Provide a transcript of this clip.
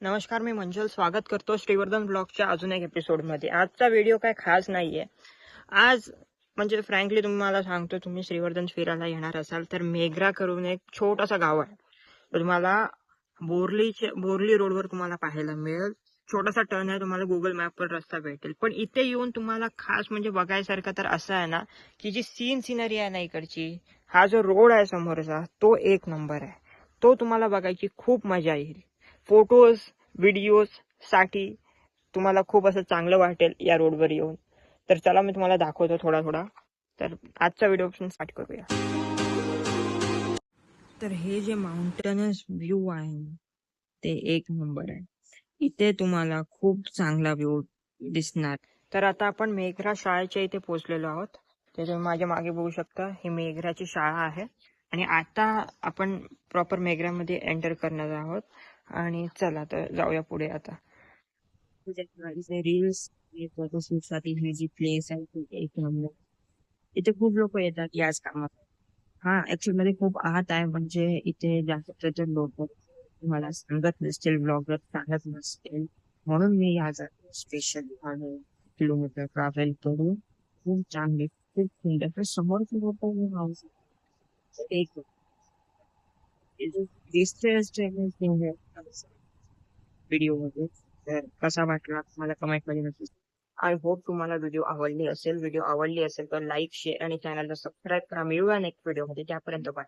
नमस्कार मी मंजल. स्वागत करतो श्रीवर्धन ब्लॉगच्या अजून एक एपिसोडमध्ये. आजचा व्हिडिओ काय खास नाहीये. आज म्हणजे फ्रँकली तुम्हाला सांगतो तुम्ही श्रीवर्धन फिरायला येणार असाल तर मेघरा करून एक छोटासा गाव आहे. तुम्हाला बोरलीचे बोरली रोडवर तुम्हाला पाहायला मिळेल. छोटासा टर्न आहे तुम्हाला गुगल मॅपवर रस्ता भेटेल. पण इथे येऊन तुम्हाला खास म्हणजे बघायसारखं तर असं आहे ना की जी सीन सिनरी आहे ना इकडची हा जो रोड आहे समोरचा तो एक नंबर आहे. तो तुम्हाला बघायची खूप मजा येईल. फोटोज व्हिडिओजसाठी तुम्हाला खूप असं चांगलं वाटेल या रोडवर येऊन. तर चला मी तुम्हाला दाखवतो थोडा थोडा. तर आजचा व्हिडिओ स्टार्ट करूया. तर हे जे माउंटेनस व्ह्यू आहे ते एक नंबर आहे. इथे तुम्हाला खूप चांगला व्ह्यू दिसणार. तर आता आपण मेघरा शाळेच्या इथे पोहोचलेलो आहोत. ते तुम्ही माझ्या मागे बघू शकता. ही मेघराची शाळा आहे. आणि आता आपण प्रॉपर मेघरामध्ये एंटर करणार आहोत. आणि चला तर जाऊया पुढे आता. रील्स जी प्लेस आहे इथे खूप लोक येतात याच कामात. हा ऍक्च्युअली मध्ये खूप आहात आहे म्हणजे इथे जास्त लोक मला सांगत नसतील ब्लॉगर सांगत नसतील. म्हणून मी या स्पेशल किलोमीटर ट्रॅव्हल करून खूप चांगले खूप सुंदर. तर हाऊस एक व्हिडिओ मध्ये. तर कसा वाटला? मला कमेंटमध्ये नक्की आय होप तुम्हाला व्हिडिओ आवडली असेल. व्हिडिओ आवडली असेल तर लाईक शेअर आणि चॅनलला सबस्क्राईब करा. मिळूया नेक्स्ट व्हिडिओमध्ये. त्यापर्यंत बाय